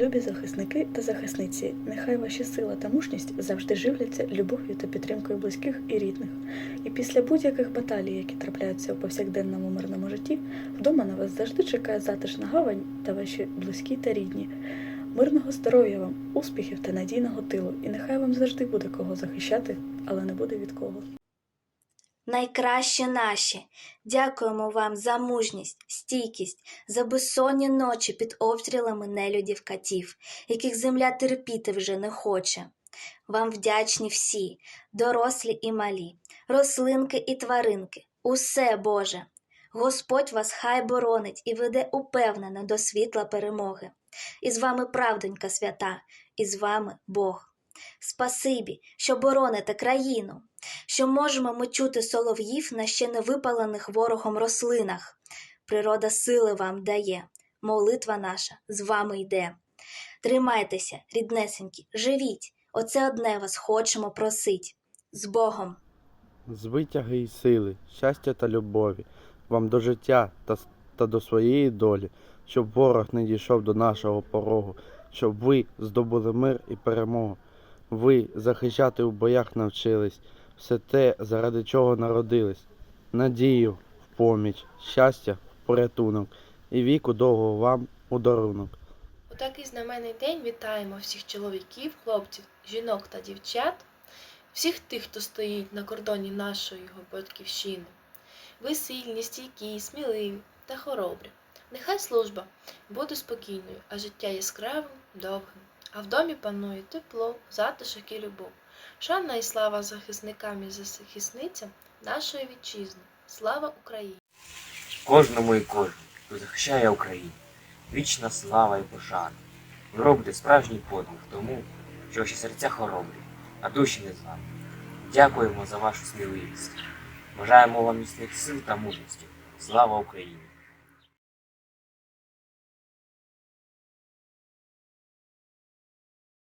Любі захисники та захисниці, нехай ваші сила та мужність завжди живляться любов'ю та підтримкою близьких і рідних. І після будь-яких баталій, які трапляються у повсякденному мирному житті, вдома на вас завжди чекає затишна гавань та ваші близькі та рідні. Мирного здоров'я вам, успіхів та надійного тилу, і нехай вам завжди буде кого захищати, але не буде від кого. Найкраще наші, дякуємо вам за мужність, стійкість, за безсонні ночі під обстрілами нелюдів катів, яких земля терпіти вже не хоче. Вам вдячні всі, дорослі і малі, рослинки і тваринки, усе Боже. Господь вас хай боронить і веде упевнено до світла перемоги. І з вами правдонька свята, і з вами Бог. Спасибі, що бороните країну, що можемо ми чути солов'їв на ще не випалених ворогом рослинах. Природа сили вам дає, молитва наша з вами йде. Тримайтеся, ріднесенькі, живіть, оце одне вас хочемо просить. З Богом! з витяги й сили, щастя та любові, вам до життя та, та до своєї долі, щоб ворог не дійшов до нашого порогу, щоб ви здобули мир і перемогу. Ви захищати у боях навчились, все те, заради чого народились. Надію в поміч, щастя в порятунок і віку довго вам у дарунок. У такий знаменний день вітаємо всіх чоловіків, хлопців, жінок та дівчат, всіх тих, хто стоїть на кордоні нашої батьківщини. Ви сильні, стійкі, сміливі та хоробрі. Нехай служба буде спокійною, а життя яскравим, довгим. А в домі панує тепло, затишок і любов. Шана і слава захисникам і захисницям нашої вітчизни. Слава Україні! Кожному і кожному, хто захищає Україну. Вічна слава і пошана. Ви робите справжній подвиг тому, що ваші серця хоробрі, а душі не зламні. Дякуємо за вашу сміливість. Бажаємо вам міцних сил та мужності. Слава Україні!